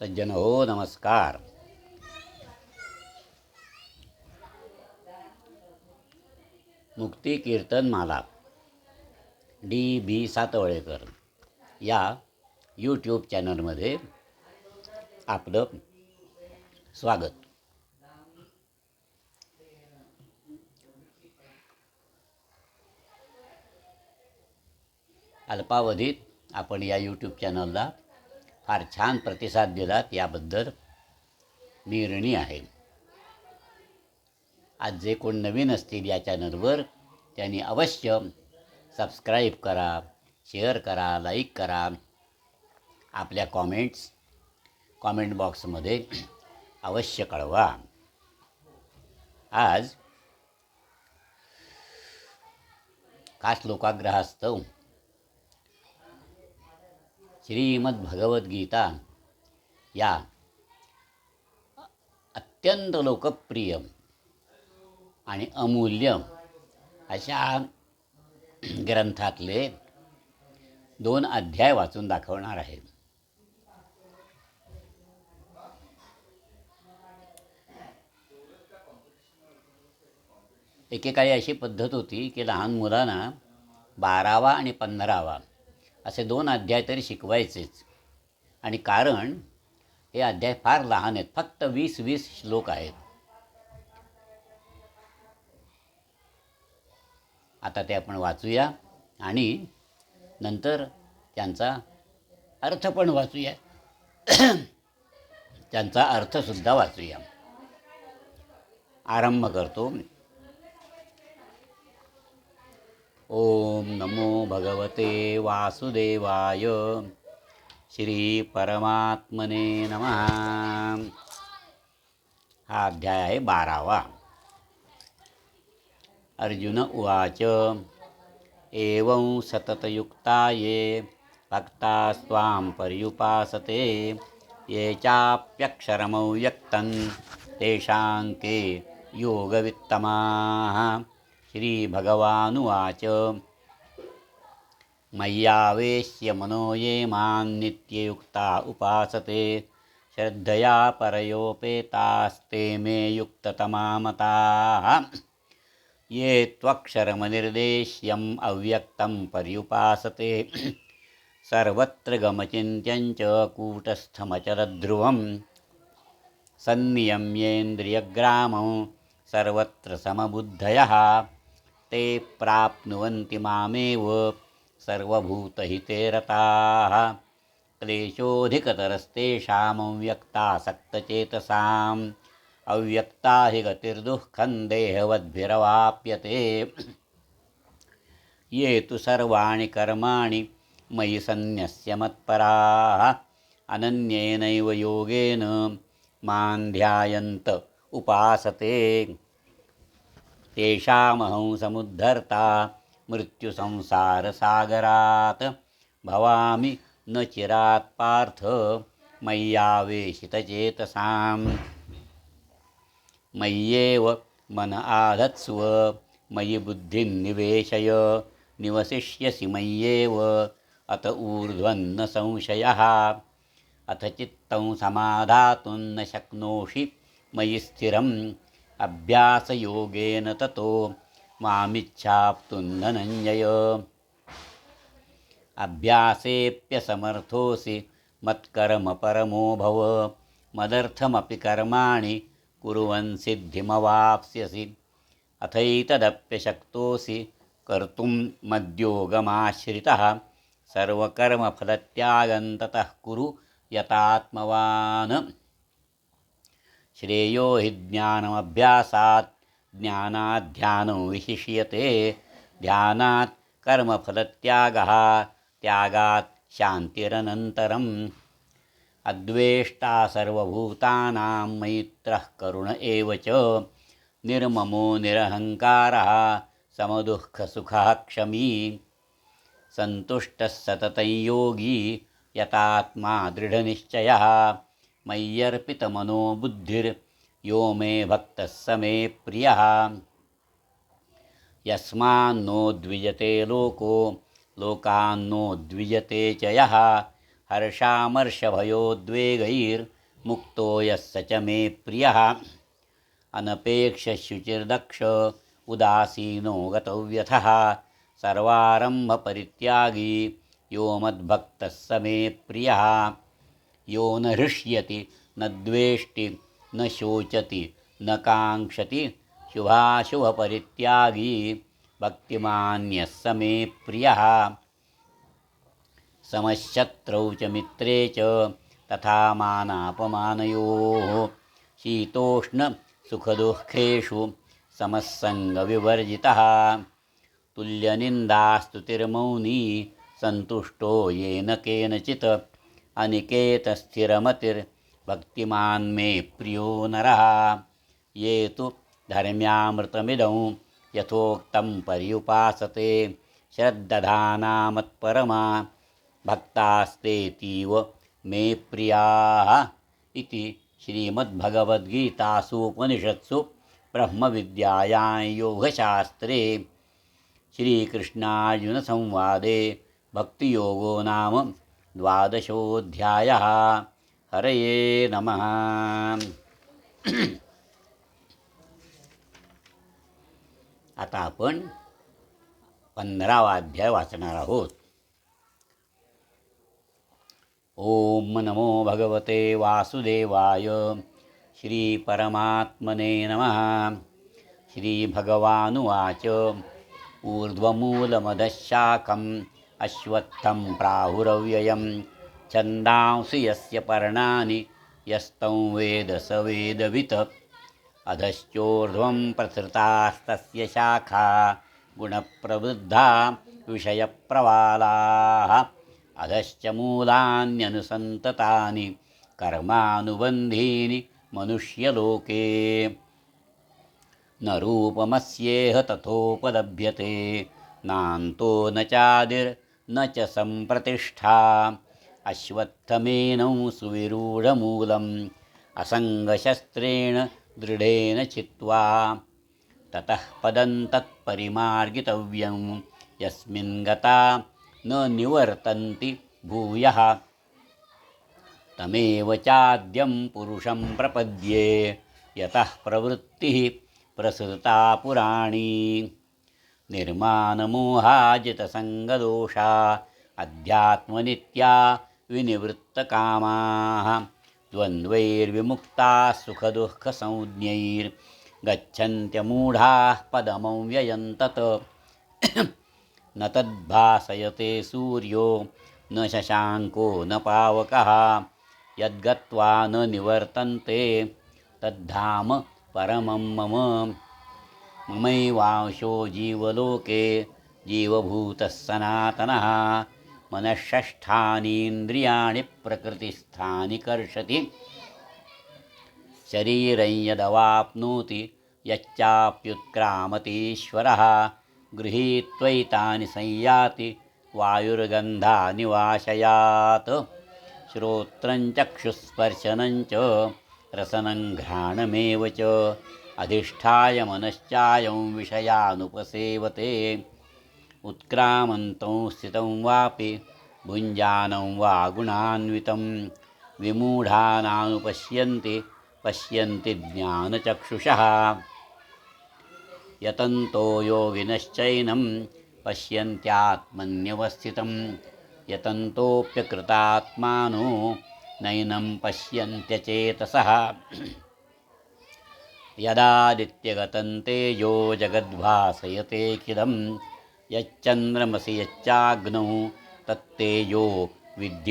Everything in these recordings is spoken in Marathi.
सज्जन हो नमस्कार. मुक्ती कीर्तन माला डी बी सातवळेकर या यूट्यूब चॅनलमध्ये आपलं स्वागत. अल्पावधीत आपण या यूट्यूब चॅनलला फार छान प्रतिसाद दिलात याबद्दल मी ऋणी आहे. आज जे कोण नवीन असतील या चॅनलवर त्यांनी अवश्य सबस्क्राईब करा शेअर करा लाईक करा. आपल्या कॉमेंट्स कॉमेंट बॉक्समध्ये अवश्य कळवा. आज खास लोकाग्रहास्तव श्रीमद भगवद्गीता या अत्यंत लोकप्रिय आणि अमूल्य अशा ग्रंथातले दोन अध्याय वाचून दाखवणार आहे. एकेकाळी अशी पद्धत होती की लहान मुलांना बारावा आणि पंधरावा असे दोन अध्याय तरी शिकवायचेच. आणि कारण हे अध्याय फार लहान आहेत फक्त वीस वीस श्लोक आहेत. आता ते आपण वाचूया आणि नंतर त्यांचा अर्थ पण वाचूया. त्यांचा अर्थसुद्धा वाचूया. आरंभ करतो. ओम नमो भगवते वासुदेवाय। श्री परमात्मने नमः। हा अध्याय आहे बारावा। अर्जुन उवाच एवं सततयुक्ता ये भक्ता स्वां पर्युपासते ये चाप्यक्षरमव्यक्तं तेषां के योगवित्तमाः श्रीभगवानुवाच। मय्यावेश्य मनो ये मान्नित्ययुक्ता उपासते श्रद्धया परयोपेतास्ते मे युक्ततमा मताः ये त्वक्षरमनिर्देश्यम् अव्यक्तं पर्युपासते। सर्वत्र गमचिन्त्यञ्च कूटस्थमचरध्रुवं सन्नियम्येन्द्रियग्रामं सर्वत्र समबुद्धयः। ते प्राप्नुवन्ति मामेव सर्वभूतहिते रताः क्लेशोऽधिकतरस्तेषामव्यक्तासक्तचेतसाम् अव्यक्ता हि गतिर्दुःखं देहवद्भिरवाप्यते ये तु सर्वाणि कर्माणि मयि सन्न्यस्य मत्पराः। अनन्येनैव योगेन मां ध्यायन्त उपासते। तेषामहं समुद्धर्ता मृत्युसंसारसागरात्। भवामि न चिरात् पार्थ मय्यावेशितचेतसां मय्येव मन आधत्स्व मयि बुद्धिं निवेशय निवसिष्यसि मय्येव अत ऊर्ध्वन्न संशयः। अथ चित्तं समाधातुं न शक्नोषि मयि स्थिरम् अभ्यासयोगेन ततो मामिच्छाप्तुं धनञ्जय अभ्यासेऽप्यसमर्थोऽसि मत्कर्मपरमो भव। मदर्थमपि कर्माणि कुर्वन् सिद्धिमवाप्स्यसि। अथैतदप्यशक्तोऽसि कर्तुं मद्योगमाश्रितः। सर्वकर्मफलत्यागं ततः कुरु यतात्मवान् श्रेयो हि ज्ञानमभ्यासात् ज्ञानाध्यानो विशिष्यते। ध्यानात् कर्मफलत्यागः त्यागात् शान्तिरनन्तरम्। अद्वेष्टा सर्वभूतानां मैत्रः करुण एव च। निर्ममो निरहङ्कारः समदुःखसुखः क्षमी सन्तुष्टः सततं योगी यतात्मा दृढनिश्चयः। मय्यर्पितमनो बुद्धिर्यो मे भक्तः स मे प्रियः। यस्मान्नो द्विजते लोको लोकान्नो द्विजते च यः। हर्षामर्षभयोद्वेगैर्मुक्तो यः स च मे प्रियः। अनपेक्षशुचिर्दक्ष उदासीनो गतव्यथः। सर्वारम्भपरित्यागी यो मद्भक्तः स मे प्रियः यो न हृष्यति न द्वेष्टि न शोचति न काङ्क्षति शुभाशुभपरित्यागी भक्तिमान्यः स मे प्रियः। समशत्रौ च मित्रे च तथा मानापमानयोः। शीतोष्णसुखदुःखेषु समस्सङ्गविवर्जितः। तुल्यनिन्दास्तुतिर्मौनी सन्तुष्टो येन केनचित् अनिकेतस्थिरमतिर्भक्तिमान् मे प्रियो नरः। ये तु धर्म्यामृतमिदं यथोक्तं पर्युपासते। श्रद्दधानामत्परमा भक्तास्तेतीव मे प्रियाः इति श्रीमद्भगवद्गीतासु उपनिषत्सु ब्रह्मविद्यायां योगशास्त्रे श्रीकृष्णार्जुनसंवादे भक्तियोगो नाम द्वादशोऽध्यायः। हरये नमः। आता आपण पंधरावा अध्याय वाचणार आहोत. ओम नमो भगवते वासुदेवाय श्रीपरमात्मने नमः। श्रीभगवानुवाच ऊर्ध्वमूलमदशाखं अश्वत्थं प्राहुरव्ययं। छन्दांसि यस्य पर्णानि यस्तं वेद स वेदवित्। अधश्चोर्ध्वं प्रसृतास्तस्य शाखा गुणप्रवृद्धा विषयप्रवालाः। अधश्च मूलान्यनुसन्ततानि कर्मानुबन्धीनि मनुष्यलोके। न रूपमस्येह तथोपलभ्यते नान्तो न चादिर् चादिर्न च सम्प्रतिष्ठा। अश्वत्थमेनं सुविरूढमूलम्। असङ्गशस्त्रेण दृढेन चित्वा। ततः पदं तत्परिमार्गितव्यं यस्मिन् गता न निवर्तन्ति भूयः। तमेव चाद्यं पुरुषं प्रपद्ये। यतः प्रवृत्तिः प्रसृता पुराणी निर्माणमोहाजितसङ्गदोषा अध्यात्मनित्या विनिवृत्तकामाः द्वन्द्वैर्विमुक्ताः सुखदुःखसंज्ञैर्गच्छन्त्यमूढाः पदमव्ययं तत्। न तद्भासयते सूर्यो न शशाङ्को न पावकः यद्गत्वा न निवर्तन्ते तद्धाम परमं मम ममैवांशो जीवलोके जीवभूतः सनातनः। मनःषष्ठानीन्द्रियाणि प्रकृतिस्थानि कर्षति। शरीरं यदवाप्नोति यच्चाप्युत्क्रामतीश्वरः। गृहीत्वैतानि संयाति वायुर्गन्धानि वाशयात्। श्रोत्रं चक्षुस्पर्शनं च रसनं घ्राणमेव च। अधिष्ठाय मनश्चायं विषयानुपसेवते। उत्क्रामन्तं स्थितं वापि भुञ्जानं वा गुणान्वितं। विमूढानानुपश्यन्ति पश्यन्ति ज्ञानचक्षुषः। यतन्तो योगिनश्चैनं पश्यन्त्यात्मन्यवस्थितं। यतन्तोऽप्यकृतात्मानो नैनं पश्यन्त्यचेतसः यदादित्यगतं यो जगद्भासयतेखिलं यच्चन्द्रमसि यच्चाग्नौ तत्ते यो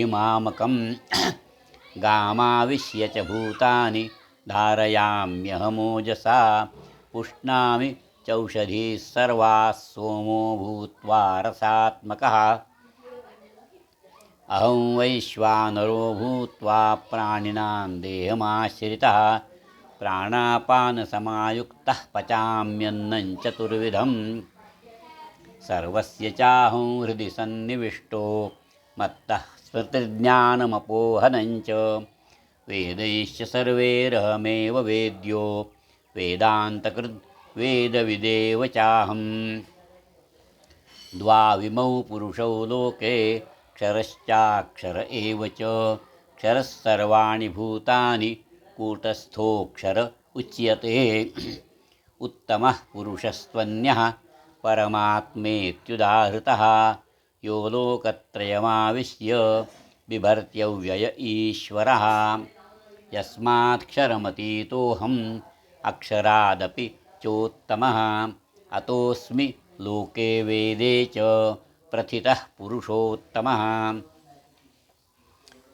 मामकं गामाविश्य च भूतानि धारयाम्यहमोजसा पुष्णामि चौषधीः सर्वाः सोमो भूत्वा रसात्मकः। अहं वैश्वानरो भूत्वा प्राणिनां देहमाश्रितः। प्राणापानसमायुक्तः पचाम्यन्नं चतुर्विधं सर्वस्य चाहं हृदि सन्निविष्टो मत्तः स्मृतिर्ज्ञानमपोहनं च। वेदैश्च सर्वैरहमेव वेद्यो वेदान्तकृद् वेदविदेव चाहम्। द्वाविमौ पुरुषौ लोके क्षरश्चाक्षर एव च। क्षरः सर्वाणि भूतानि कूटस्थोऽक्षर उच्यते। उत्तमः पुरुषस्त्वन्यः, परमात्मेत्युदाहृतः। यो लोकत्रयमाविश्य बिभर्त्यव्यय ईश्वरः। यस्मात्क्षरमतीतोऽहम् अक्षरादपि चोत्तमः। अतोऽस्मि लोके वेदे च प्रथितः पुरुषोत्तमः।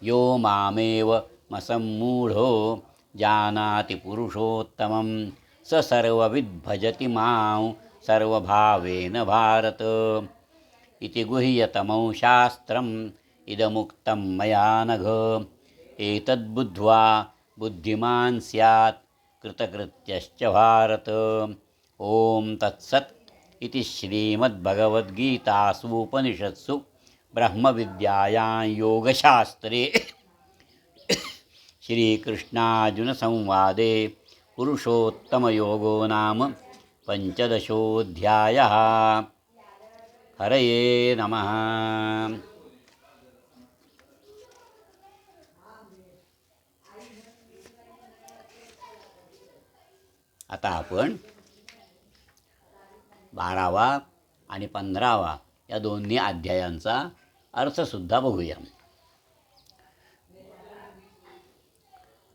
यो मामेव मसम्मूढो जानाति पुरुषोत्तमं स सर्वविद्भजति मां सर्वभावेन भारत। इति गुह्यतमं शास्त्रम् इदमुक्तं मया नघ। एतद्बुद्ध्वा बुद्धिमान् स्यात् कृतकृत्यश्च भारत। ॐ तत्सत् इति श्रीमद्भगवद्गीतासु उपनिषत्सु ब्रह्मविद्यायां योगशास्त्रे। श्रीकृष्णार्जुनसंवादे पुरुषोत्तमयोगो नाम पञ्चदशोऽध्यायः। हरये नमः। आता आपण बारावा आणि पंधरावा या दोन्ही अध्यायांचा अर्थसुद्धा बघूया.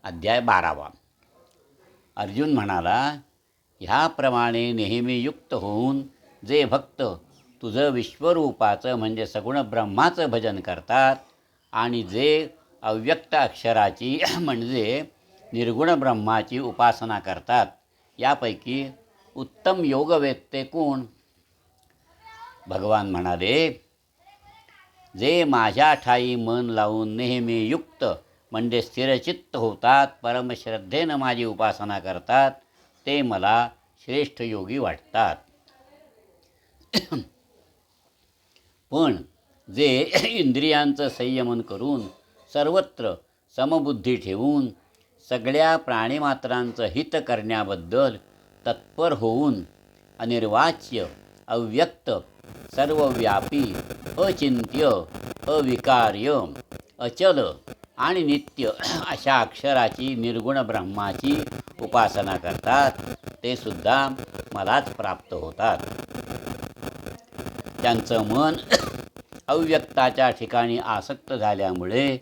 अध्याय बारावा. अर्जुन म्हणाला ह्याप्रमाणे नेहमी युक्त होऊन जे भक्त तुझं विश्वरूपाचं म्हणजे सगुण ब्रह्माचं भजन करतात आणि जे अव्यक्त अक्षराची म्हणजे निर्गुण ब्रह्माची उपासना करतात यापैकी उत्तम योगवेत्ते कोण? भगवान म्हणाले जे माझ्या ठाई मन लावून नेहमी युक्त म्हणजे स्थिरचित्त होतात परमश्रद्धेनं माझी उपासना करतात ते मला श्रेष्ठ योगी वाटतात. पण जे इंद्रियांचं संयमन करून सर्वत्र समबुद्धी ठेवून सगळ्या प्राणीमात्रांचं हित करण्याबद्दल तत्पर होऊन अनिर्वाच्य अव्यक्त सर्वव्यापी अचिंत्य अविकार्य अचल आणि नित्य अशा अक्षराची निर्गुण ब्रह्माची उपासना करतात. ते सुद्धा मलाच प्राप्त होतात. त्यांचं मन अव्यक्ताच्या ठिकाणी आसक्त झाल्यामुळे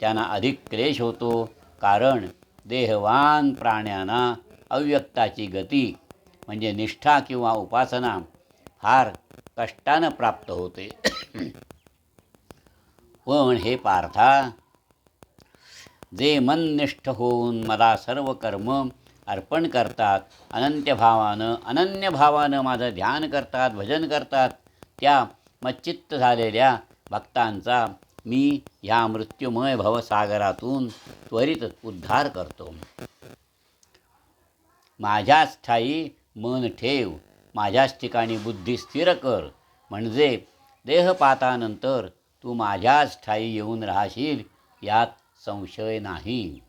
त्यांना अधिक क्लेश होतो. कारण देहवान प्राण्यांना अव्यक्ताची गती म्हणजे निष्ठा किंवा उपासना फार कष्टानं प्राप्त होते. पण हे पार्था जे मननिष्ठ होऊन मला सर्व कर्म अर्पण करतात. अनंत्य भावानं अनन्य भावानं माझं ध्यान करतात भजन करतात. त्या मच्चित्त झालेल्या भक्तांचा मी ह्या मृत्युमय भवसागरातून त्वरित उद्धार करतो. माझ्याच ठाई मन ठेव माझ्याच ठिकाणी बुद्धी स्थिर कर. म्हणजे देहपातानंतर तू माझ्याच ठाई येऊन राहशील यात संशय नाही.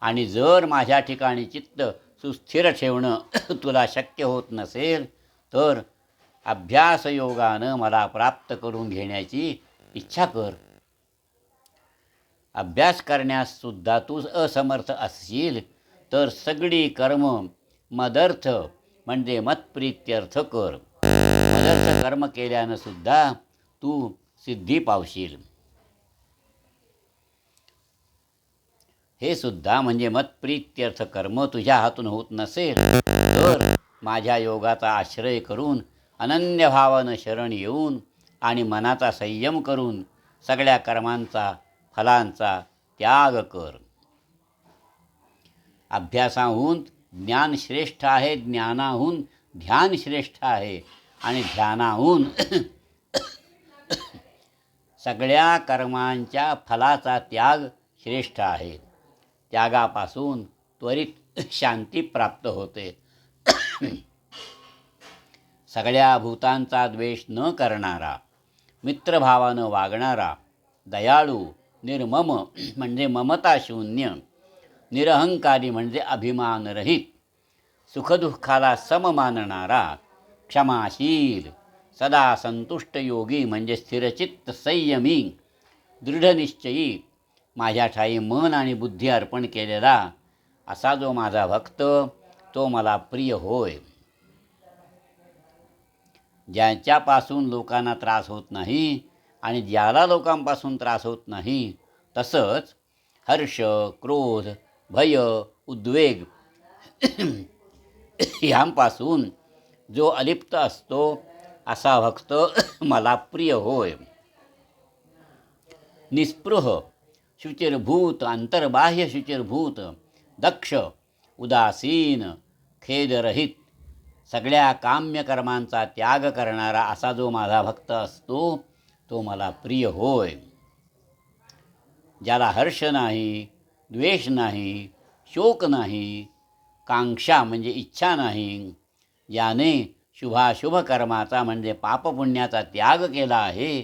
आणि जर माझ्या ठिकाणी चित्त सुस्थिर ठेवणं तुला शक्य होत नसेल तर अभ्यासयोगानं मला प्राप्त करून घेण्याची इच्छा कर. अभ्यास करण्याससुद्धा तू असमर्थ असशील तर सगळी कर्म मदर्थ म्हणजे मतप्रित्यर्थ कर. मदर्थ कर्म केल्यानं सुद्धा तू सिद्धी पावशील. हे सुद्धा म्हणजे मतप्रीत्यर्थ कर्म तुझ्या हातून होत नसेल तर माझ्या योगाचा आश्रय करून अनन्य भावानं शरण येऊन आणि मनाचा संयम करून सगळ्या कर्मांचा फलांचा त्याग कर. अभ्यासाहून ज्ञान श्रेष्ठ आहे ज्ञानाहून ध्यान श्रेष्ठ आहे आणि ध्यानाहून सगळ्या कर्मांच्या फलाचा त्याग श्रेष्ठ आहे. त्यागापासून त्वरित शांती प्राप्त होते. सगळ्या भूतांचा द्वेष न करणारा मित्रभावानं वागणारा दयाळू निर्मम म्हणजे ममता शून्य निरहंकारी म्हणजे अभिमानरहित सुखदुःखाला सम मानणारा क्षमाशील सदा संतुष्ट योगी म्हणजे स्थिरचित्त संयमी दृढनिश्चयी माझ्या ठाई मन आणि बुद्धी अर्पण केलेला असा जो माझा भक्त तो मला प्रिय होय. ज्यांच्यापासून लोकांना त्रास होत नाही आणि ज्याला लोकांपासून त्रास होत नाही तसंच हर्ष क्रोध भय उद्वेग ह्यांपासून जो अलिप्त असतो असा भक्त मला प्रिय होय. निस्पृह शुचिर्भूत अंतर्बाह्य शुचिर्भूत दक्ष उदासीन खेदरहित. सगळ्या काम्य कर्मांचा त्याग करणारा असा जो माझा भक्त असतो तो मला प्रिय होय. ज्याला हर्ष नाही द्वेष नाही शोक नाही कांक्षा म्हणजे इच्छा नाही याने शुभाशुभ कर्माचा म्हणजे पापपुण्याचा त्याग केला आहे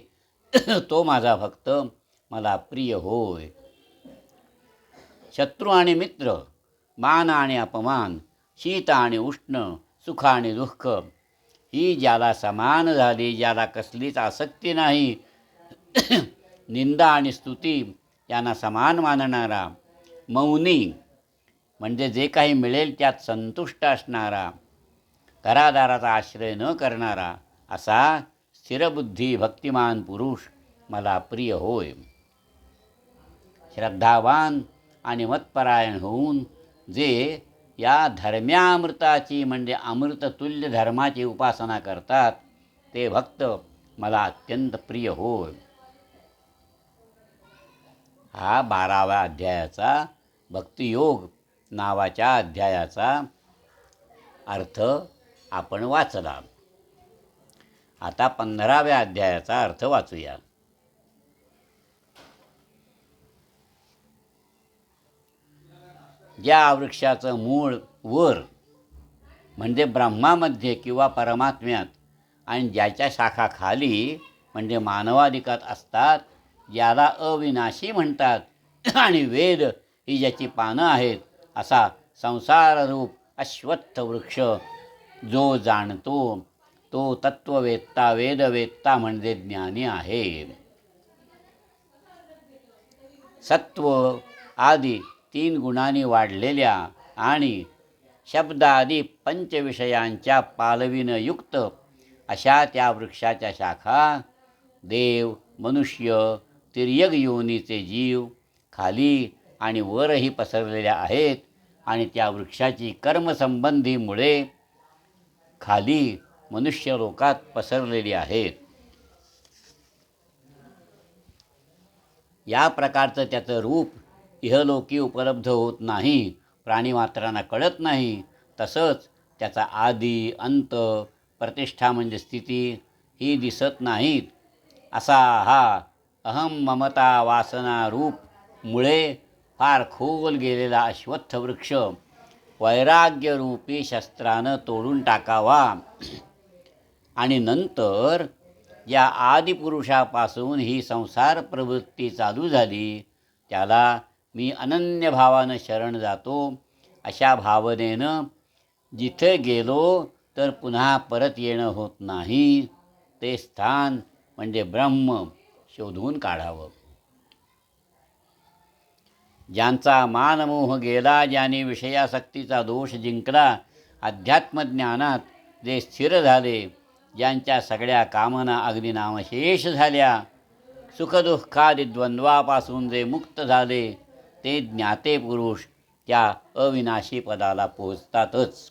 तो माझा भक्त मला प्रिय होय. शत्रू आणि मित्र मान आणि अपमान शीत आणि उष्ण सुख आणि दुःख ही ज्याला समान झाली ज्याला कसलीच आसक्ती नाही निंदा आणि स्तुती यांना समान मानणारा मौनी म्हणजे जे काही मिळेल त्यात संतुष्ट असणारा घरादाराचा आश्रय न करणारा असा स्थिरबुद्धी भक्तिमान पुरुष मला प्रिय होय. श्रद्धावान आणि मतपरायण होऊन जे या धर्म्यामृताची म्हणजे अमृततुल्य धर्माची उपासना करतात ते भक्त मला अत्यंत प्रिय होय. हा बाराव्या अध्यायाचा भक्तियोग नावाच्या अध्यायाचा अर्थ आपण वाचला. आता पंधराव्या अध्यायाचा अर्थ वाचूया. ज्या वृक्षाचं मूळ वर म्हणजे ब्रह्मामध्ये किंवा परमात्म्यात आणि ज्याच्या शाखा खाली म्हणजे मानवाधिकात असतात ज्याला अविनाशी म्हणतात आणि वेद ही ज्याची पानं आहेत असा संसाररूप अश्वत्थ वृक्ष जो जाणतो तो तत्ववेत्ता वेदवेत्ता म्हणजे ज्ञानी आहे. सत्व आदी तीन गुणांनी वाढलेल्या आणि शब्दादी पंचविषयांच्या पालवीनं युक्त अशा त्या वृक्षाच्या शाखा देव मनुष्य तिर्यग योनीचे जीव खाली आणि वरही पसरलेल्या आहेत आणि त्या वृक्षाची कर्मसंबंधीमुळे खाली मनुष्य लोकात पसरलेली आहेत. या प्रकारचं त्याचं रूप इहलोकी उपलब्ध होत नाही प्राणीमात्रांना कळत नाही. तसंच त्याचा आदी अंत प्रतिष्ठा म्हणजे स्थिती ही दिसत नाहीत. असा हा अहम ममता वासना रूप मुळे फार खोल गेलेला अश्वत्थ वृक्ष वैराग्यरूपी शस्त्रानं तोडून टाकावा. आणि नंतर या आदिपुरुषापासून ही संसार प्रवृत्ती चालू झाली. त्याला मी अनन्य भावानं शरण जातो. अशा भावनेनं जिथे गेलो तर पुन्हा परत येणं होत नाही. ते स्थान म्हणजे ब्रह्म शोधून काढावं. ज्यांचा मानमोह गेला ज्याने विषयासक्तीचा दोष जिंकला अध्यात्मज्ञानात जे स्थिर झाले ज्यांच्या सगळ्या कामना अगदी नामशेष झाल्या सुखदुःखादी द्वंद्वापासून जे मुक्त झाले ते ज्ञाते पुरुष त्या अविनाशी पदाला पोहोचतातच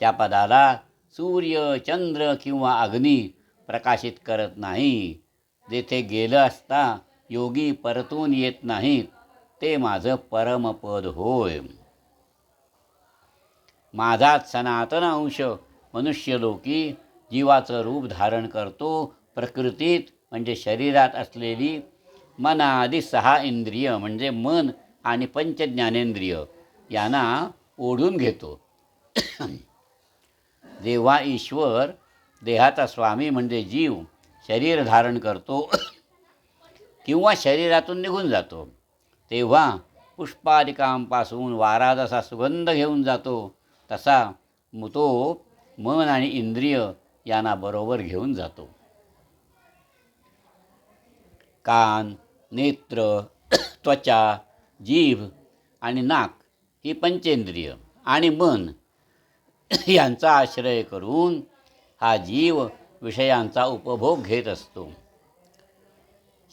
त्या पदाला सूर्य चंद्र किंवा अग्नी प्रकाशित करत नाही. जेथे गेलं असता योगी परतून येत नाहीत ते माझं परमपद होय. माझाच सनातन अंश मनुष्यलोकी जीवाचं रूप धारण करतो प्रकृतीत म्हणजे शरीरात असलेली मनाआधी सहा इंद्रिय म्हणजे मन आणि पंचज्ञानेंद्रिय यांना ओढून घेतो. जेव्हा ईश्वर देहाचा स्वामी म्हणजे जीव शरीर धारण करतो किंवा शरीरातून निघून जातो तेव्हा पुष्पादिकांपासून वारा जसा सुगंध घेऊन जातो तसा तो मन आणि इंद्रिय यांना बरोबर घेऊन जातो. कान नेत्र त्वचा जीभ आणि नाक ही पंचेंद्रिय आणि मन यांचा आश्रय करून हा जीव विषयांचा उपभोग घेत असतो.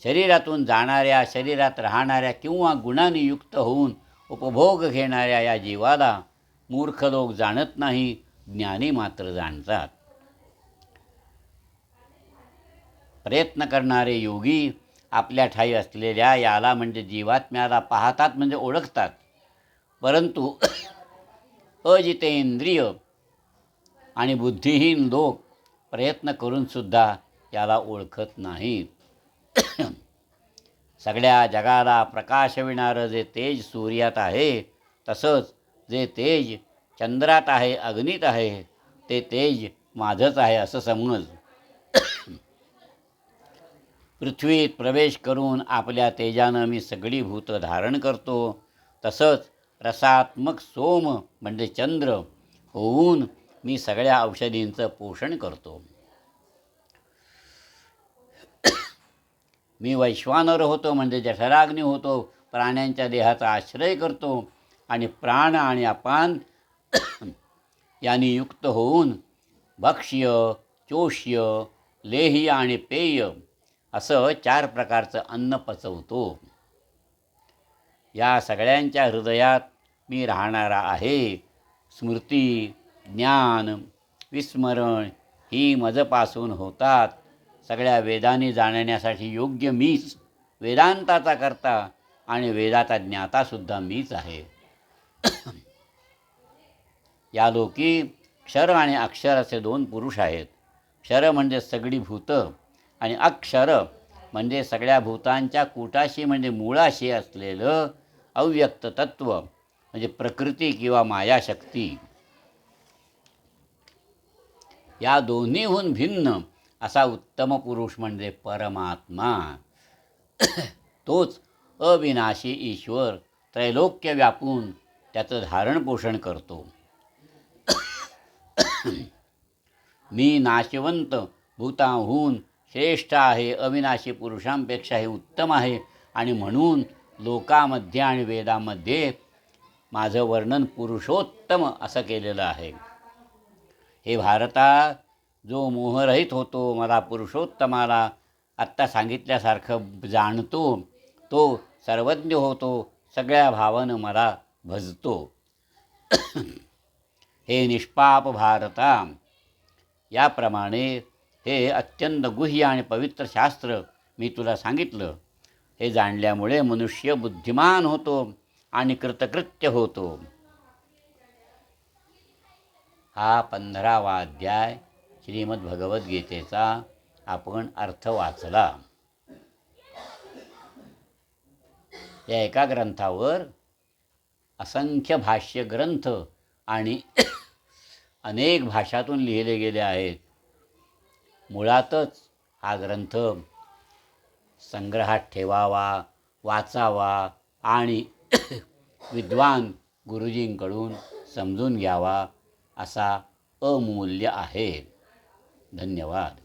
शरीरातून जाणाऱ्या शरीरात राहणाऱ्या किंवा गुणांनी युक्त होऊन उपभोग घेणाऱ्या या जीवाला मूर्ख लोक जाणत नाही ज्ञानी मात्र जाणतात. प्रयत्न करणारे योगी आपल्या ठाई असलेल्या याला म्हणजे जीवात्म्याला पाहतात म्हणजे ओळखतात. परंतु अजितेंद्रिय आणि बुद्धिहीन लोक प्रयत्न करूनसुद्धा याला ओळखत नाहीत. सगळ्या जगाला प्रकाशविणारं जे तेज सूर्यात आहे तसंच जे तेज चंद्रात आहे अग्नीत आहे ते तेज माझंच आहे असं समज पृथ्वीत प्रवेश करून आपल्या तेजानं मी सगळी भूत धारण करतो. तसंच रसात्मक सोम म्हणजे चंद्र होऊन मी सगळ्या औषधींचं पोषण करतो. मी वैश्वानर होतो म्हणजे जठराग्नी होतो प्राण्यांच्या देहाचा आश्रय करतो आणि प्राण आणि अपान यांनी युक्त होऊन भक्ष्य चोष्य लेही आणि पेय असं चार प्रकारचं अन्न पचवतो. या सगळ्यांच्या हृदयात मी राहणारा आहे. स्मृती ज्ञान विस्मरण ही मजपासून होतात. सगळ्या वेदांनी जाणण्यासाठी योग्य मीच वेदांताचा करता आणि वेदाचा ज्ञातासुद्धा मीच आहे. या लोकी क्षर आणि अक्षर असे दोन पुरुष आहेत. क्षर म्हणजे सगळी भूतं आणि अक्षर म्हणजे सगळ्या भूतांच्या कुटाशी म्हणजे मुळाशी असलेलं अव्यक्त तत्व म्हणजे प्रकृती किंवा मायाशक्ती. या दोन्हीहून भिन्न असा उत्तम पुरुष म्हणजे परमात्मा. तोच अविनाशी ईश्वर त्रैलोक्य व्यापून त्याचं धारण पोषण करतो. मी नाशवंत भूताहून श्रेष्ठ आहे अविनाशी पुरुषांपेक्षाही उत्तम आहे. आणि म्हणून लोकामध्ये आणि वेदामध्ये माझं वर्णन पुरुषोत्तम असं केलेलं आहे. हे भारता जो मोहरहित होतो मला पुरुषोत्तमाला आत्ता सांगितल्यासारखं जाणतो तो सर्वज्ञ होतो सगळ्या भावानं मला भजतो. हे निष्पाप भारता याप्रमाणे हे अत्यंत गुह्य आणि पवित्र शास्त्र मी तुला सांगितलं. हे जाणल्यामुळे मनुष्य बुद्धिमान होतो आणि कृतकृत्य होतो. हा पंधरावा अध्याय श्रीमद भगवद्गीतेचा आपण अर्थ वाचला. या एका ग्रंथावर असंख्य भाष्य ग्रंथ आणि अनेक भाषातून लिहिले गेले आहेत. मुळातच हा ग्रंथ संग्रहात ठेवावा वाचावा आणि विद्वान गुरुजींकडून समजून घ्यावा असा अमूल्य आहे. धन्यवाद.